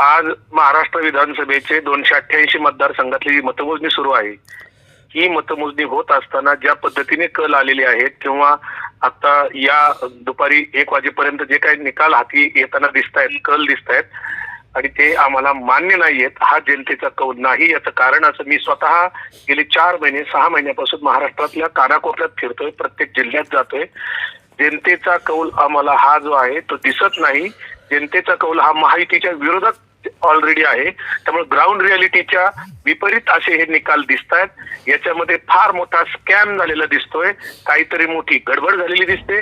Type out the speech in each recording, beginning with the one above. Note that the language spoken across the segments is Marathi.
आज महाराष्ट्र विधानसभेचे दोनशे अठ्ठ्याऐंशी मतदारसंघातली जी मतमोजणी सुरू आहे ही मतमोजणी होत असताना ज्या पद्धतीने कल आलेले आहेत किंवा आता या दुपारी एक वाजेपर्यंत जे काही निकाल हाती येताना दिसत आहेत कल दिसत आहेत आणि ते आम्हाला मान्य नाहीयेत हा जनतेचा कौल नाही याचं कारण असं मी स्वतः गेले चार महिने सहा महिन्यापासून महाराष्ट्रातल्या कानाकोपऱ्यात फिरतोय प्रत्येक जिल्ह्यात जातोय. जनतेचा कौल आम्हाला हा जो आहे तो दिसत नाही. जनतेचा कौल हा महायुतीच्या विरोधात ऑलरेडी आहे. त्यामुळे ग्राउंड रियालिटीच्या विपरीत असे हे निकाल दिसत आहेत याच्यामध्ये फार मोठा स्कॅम झालेला दिसतोय. काहीतरी मोठी गडबड झालेली दिसते.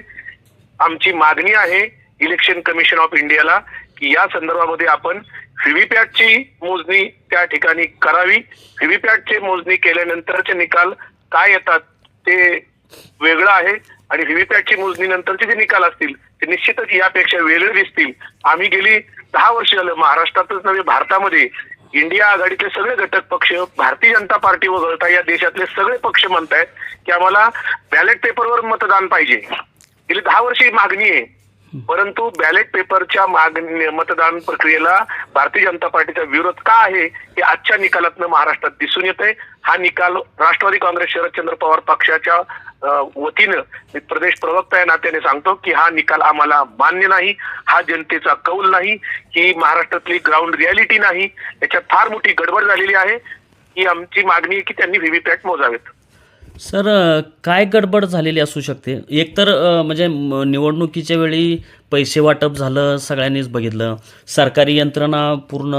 आमची मागणी आहे इलेक्शन कमिशन ऑफ इंडियाला की या संदर्भामध्ये आपण व्हीव्हीपॅटची मोजणी त्या ठिकाणी करावी. व्हीव्हीपॅटची मोजणी केल्यानंतरचे निकाल काय येतात ते वेगळं आहे. आणि व्हीव्हीपॅटची मोजणी नंतरचे जे निकाल असतील ते निश्चितच यापेक्षा वेगळे दिसतील. आम्ही गेली दहा वर्ष झालं महाराष्ट्रातच नव्हे भारतामध्ये इंडिया आघाडीतले सगळे घटक पक्ष भारतीय जनता पार्टी वगळता या देशातले सगळे पक्ष म्हणतायत की आम्हाला बॅलेट पेपरवर मतदान पाहिजे. गेली दहा वर्षी मागणी आहे. परंतु बॅलेट पेपरच्या मागणी मतदान प्रक्रियेला भारतीय जनता पार्टीचा विरोध का आहे हे आजच्या निकालातनं महाराष्ट्रात दिसून येत आहे हा निकाल राष्ट्रवादी काँग्रेस शरदचंद्र पवार पक्षाच्या वतीनं प्रदेश प्रवक्ता या नात्याने सांगतो की हा निकाल आम्हाला मान्य नाही. हा जनतेचा कौल नाही. ही महाराष्ट्रातली ग्राउंड रियालिटी नाही. याच्यात फार मोठी गडबड झालेली आहे. ही आमची मागणी आहे की त्यांनी व्हीव्हीपॅट मोजावेत. सर काय गडबड झालेली असू शकते? एकतर म्हणजे निवडणुकीच्या वेळी पैसे वाटप झालं सगळ्यांनीच बघितलं. सरकारी यंत्रणा पूर्ण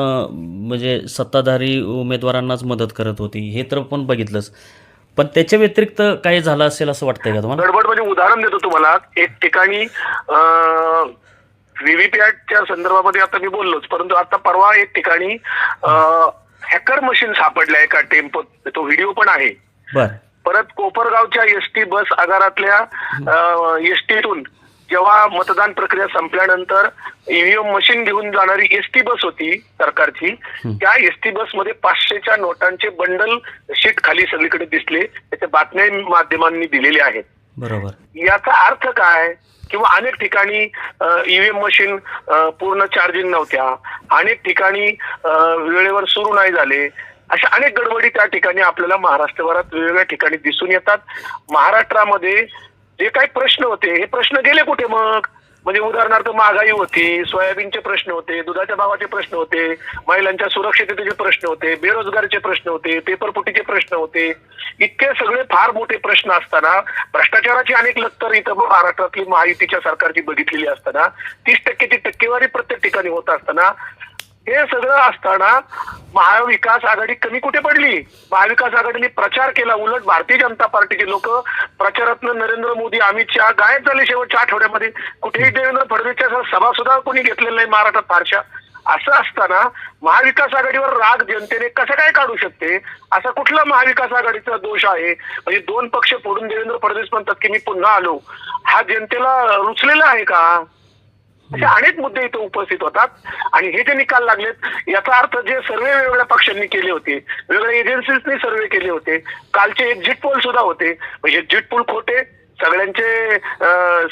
म्हणजे सत्ताधारी उमेदवारांनाच मदत करत होती. हे तर पण बघितलंच. पण त्याच्या व्यतिरिक्त काय झालं असेल असं वाटतंय का तुम्हाला? गडबड म्हणजे उदाहरण देतो तुम्हाला. एक ठिकाणी व्हीव्हीपॅटच्या संदर्भामध्ये आता मी बोललोच. परंतु आता परवा एक ठिकाणी हॅकर मशीन सापडल्या एका टेम्पोत. तो व्हिडिओ पण आहे. बरं. परत कोपरगावच्या एस टी बस आगारातल्या एस टीतून जेव्हा मतदान प्रक्रिया संपल्यानंतर ईव्हीएम मशीन घेऊन जाणारी एस टी बस होती सरकारची त्या एस टी बसमध्ये पाचशेच्या नोटांचे बंडल शीट खाली सगळीकडे दिसले त्याच्या बातम्या माध्यमांनी दिलेल्या आहेत. बरोबर. याचा अर्थ काय? किंवा अनेक ठिकाणी ईव्हीएम मशीन पूर्ण चार्जिंग नव्हत्या. अनेक ठिकाणी वेळेवर सुरू नाही झाले. अशा अनेक गडबडी त्या ठिकाणी आपल्याला महाराष्ट्रभरात वेगवेगळ्या ठिकाणी दिसून येतात. महाराष्ट्रामध्ये जे काही प्रश्न होते हे प्रश्न गेले कुठे मग? म्हणजे उदाहरणार्थ महागाई होती सोयाबीनचे प्रश्न होते दुधाच्या भावाचे प्रश्न होते महिलांच्या सुरक्षिततेचे प्रश्न होते बेरोजगारीचे प्रश्न होते पेपरपुटीचे प्रश्न होते. इतके सगळे फार मोठे प्रश्न असताना भ्रष्टाचाराची अनेक लक्तर इथं महाराष्ट्रातली महायुतीच्या सरकारची बघितलेली असताना तीस टक्केची टक्केवारी प्रत्येक ठिकाणी होत असताना हे सगळं असताना महाविकास आघाडी कमी कुठे पडली? महाविकास आघाडीने प्रचार केला उलट भारतीय जनता पार्टीचे लोक प्रचारातनं नरेंद्र मोदी अमित शहा गायब झाले शेवटच्या आठवड्यामध्ये. कुठेही देवेंद्र फडणवीसच्या सभा सुद्धा कोणी घेतलेल्या नाही महाराष्ट्रात फारशा. असं असताना महाविकास आघाडीवर राग जनतेने कसं काय काढू शकते? असा कुठला महाविकास आघाडीचा दोष आहे? म्हणजे दोन पक्ष फोडून देवेंद्र फडणवीस म्हणतात की मी पुन्हा आलो. हा जनतेला रुचलेला आहे का? असे अनेक मुद्दे इथे उपस्थित होतात. आणि हे जे निकाल लागलेत याचा अर्थ जे सर्वे वेगवेगळ्या पक्षांनी केले होते वेगवेगळ्या एजन्सीजनी सर्वे केले होते कालचे एक्झिट पोल सुद्धा होते. म्हणजे एक्झिट पोल खोटे सगळ्यांचे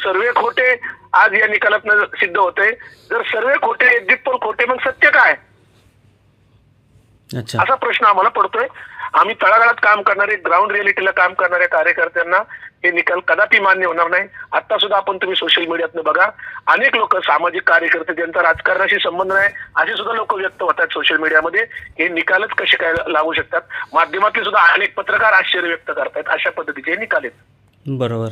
सर्वे खोटे आज या निकालातनं सिद्ध होते जर सर्वे खोटे एक्झिट पोल खोटे मग सत्य काय? अच्छा. असा प्रश्न आम्हाला पडतोय. आम्ही तळागाळात काम करणारे ग्राउंड रियालिटीला काम करणाऱ्या कार्यकर्त्यांना हे निकाल कदापि मान्य होणार नाही. आता सुद्धा आपण तुम्ही सोशल मीडियातनं बघा. अनेक लोक सामाजिक कार्यकर्ते ज्यांचा राजकारणाशी संबंध नाही असे सुद्धा लोक व्यक्त होतात सोशल मीडियामध्ये हे निकालच कसे काय लागू शकतात? माध्यमातले सुद्धा अनेक पत्रकार आश्चर्य व्यक्त करतायत अशा पद्धतीचे हे निकाल आहेत. बरोबर.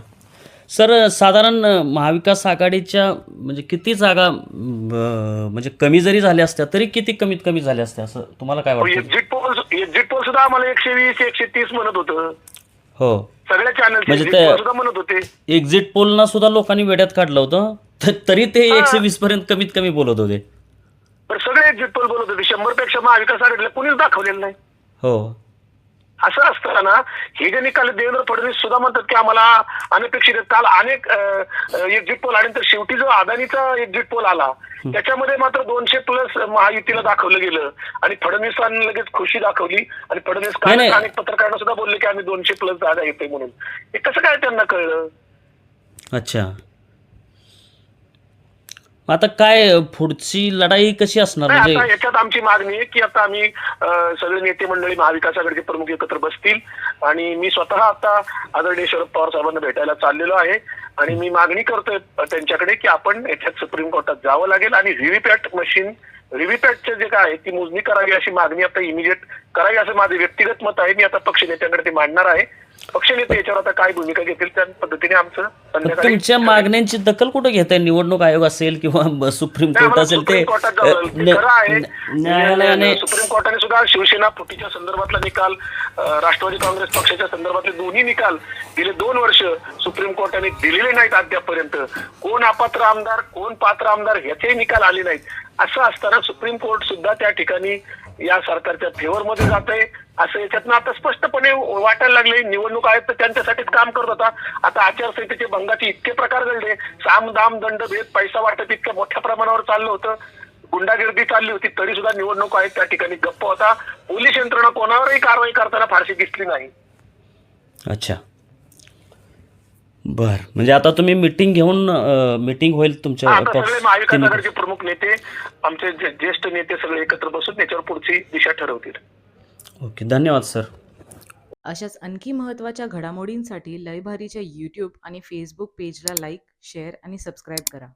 सर साधारण महाविकास आघाडीच्या म्हणजे किती जागा म्हणजे कमी जरी झाल्या असत्या तरी किती कमीत कमी झाल्या असत्या? असं तुम्हाला काय वाटतं? एक्झिट पोल एक्झिट पोल सुद्धा आम्हाला एकशे वीस एकशे तीस म्हणत होतं. हो. सगळ्या चॅनल म्हणजे सुद्धा म्हणत होते. एक्झिट पोलना सुद्धा लोकांनी वेड्यात काढलं होतं. तरी ते एकशे वीस पर्यंत कमीत कमी बोलत होते. पण सगळे एक्झिट पोल बोलत होते. शंभरपेक्षा महाविकास आघाडीला कुणीच दाखवलेलं नाही. हो. असं असताना हे जे निकाल देवेंद्र फडणवीस सुद्धा म्हणतात की आम्हाला अनपेक्षित. काल अनेक एक्झिट पोल आणि तर शेवटी जो अदानीचा एक्झिट पोल आला त्याच्यामध्ये मात्र दोनशे प्लस महायुतीला दाखवलं गेलं. आणि फडणवीसांनी लगेच खुशी दाखवली आणि फडणवीस काल. अनेक पत्रकारांना सुद्धा बोलले की आम्ही दोनशे प्लस जागा येते म्हणून. हे कसं काय त्यांना कळलं? अच्छा. मग आता काय पुढची लढाई कशी असणार? नाही म्हणजे आता याच्यात आमची मागणी आहे की आता आम्ही अं, सगळे नेते मंडळी महाविकास आघाडीचे प्रमुख एकत्र बसतील. आणि मी स्वतः आता आदरणीय शरद पवार साहेबांना भेटायला चाललेलो आहे. आणि मी मागणी करतोय त्यांच्याकडे की आपण याच्यात सुप्रीम कोर्टात जावं लागेल. आणि व्हीव्हीपॅट मशीन व्हीव्हीपॅटचे जे काय आहे ती मोजणी करावी अशी मागणी आता इमिजिएट करावी असं माझे व्यक्तिगत मत आहे. मी आता पक्षनेत्यांकडे ते मांडणार आहे. पक्षनेते याच्यावर आता काय भूमिका घेतील त्या पद्धतीने आमचं संध्याकाळी तुमच्या मागण्यांची दखल कुठं घेत आहे निवडणूक आयोग असेल किंवा सुप्रीम नाही, कोर्ट आम्हाला असेल ते सुप्रीम कोर्टात जावं लागेल. ते न- खरं आहे. न- न्यायालयाने सुप्रीम कोर्टाने सुद्धा शिवसेना फुटीच्या संदर्भातला निकाल अं, राष्ट्रवादी काँग्रेस पक्षाच्या संदर्भातले दोन्ही निकाल गेले दोन वर्ष सुप्रीम कोर्टाने दिलेले नाहीत अद्यापपर्यंत कोण अपात्र आमदार कोण पात्र आमदार ह्याचेही निकाल आले नाहीत असं असताना सुप्रीम कोर्ट सुद्धा त्या ठिकाणी या सरकारच्या फेवर मध्ये जात आहे असं याच्यातनं आता स्पष्टपणे वाटायला लागले निवडणूक आयोग तर त्यांच्यासाठीच काम करत होता. आता आचारसंहितेचे भंगाचे इतके प्रकार घडले. साम दाम दंड भेद पैसा वाटप इतक्या मोठ्या प्रमाणावर चाललं होतं. गुंडागिर्दी चालली होती तरी सुद्धा निवडणूक आयोग त्या ठिकाणी गप्प होता. पोलीस यंत्रणा कोणावरही कारवाई करताना फारशी दिसली नाही. अच्छा. बर. म्हणजे आता तुम्ही मिटिंग घेऊन मिटिंग होईल तुमच्या आता सगळे पक्ष- महाविकास तिन्ही आघाडीचे प्रमुख नेते आमचे जे- ज्येष्ठ नेते सगळे एकत्र बसून त्याच्यावर पुढची दिशा ठरवतील. ओके धन्यवाद सर. अशाच आणखी महत्त्वाच्या घडामोडींसाठी लयभारीच्या यूट्यूब आणि फेसबुक पेजला लाईक शेअर आणि सबस्क्राईब करा.